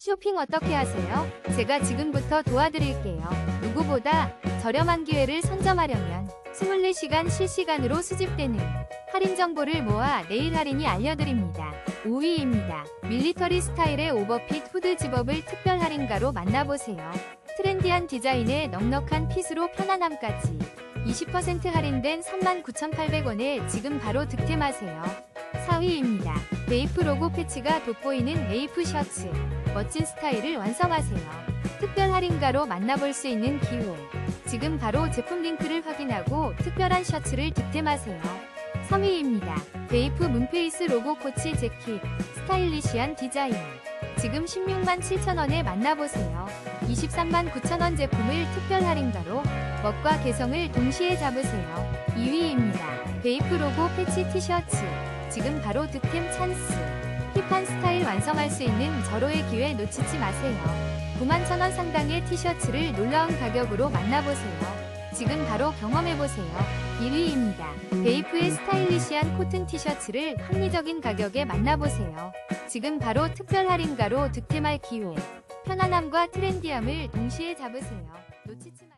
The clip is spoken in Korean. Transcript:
쇼핑 어떻게 하세요? 제가 지금부터 도와드릴게요. 누구보다 저렴한 기회를 선점하려면 24시간 실시간으로 수집되는 할인 정보를 모아 내일 할인이 알려드립니다. 5위입니다. 밀리터리 스타일의 오버핏 후드 집업을 특별 할인가로 만나보세요. 트렌디한 디자인에 넉넉한 핏으로 편안함까지 20% 할인된 39,800원에 지금 바로 득템하세요. 4위입니다. 베이프 로고 패치가 돋보이는 베이프 셔츠. 멋진 스타일을 완성하세요. 특별 할인가로 만나볼 수 있는 기회. 지금 바로 제품 링크를 확인하고 특별한 셔츠를 득템하세요. 3위입니다. 베이프 문페이스 로고 코치 재킷. 스타일리시한 디자인. 지금 16만 7천원에 만나보세요. 23만 9천원 제품을 특별 할인가로 멋과 개성을 동시에 잡으세요. 2위입니다. 베이프 로고 패치 티셔츠. 지금 바로 득템 찬스. 힙한 스타일 완성할 수 있는 절호의 기회 놓치지 마세요. 9만 천원 상당의 티셔츠를 놀라운 가격으로 만나보세요. 지금 바로 경험해보세요. 1위입니다. 베이프의 스타일리시한 코튼 티셔츠를 합리적인 가격에 만나보세요. 지금 바로 특별 할인가로 득템할 기회. 편안함과 트렌디함을 동시에 잡으세요. 놓치지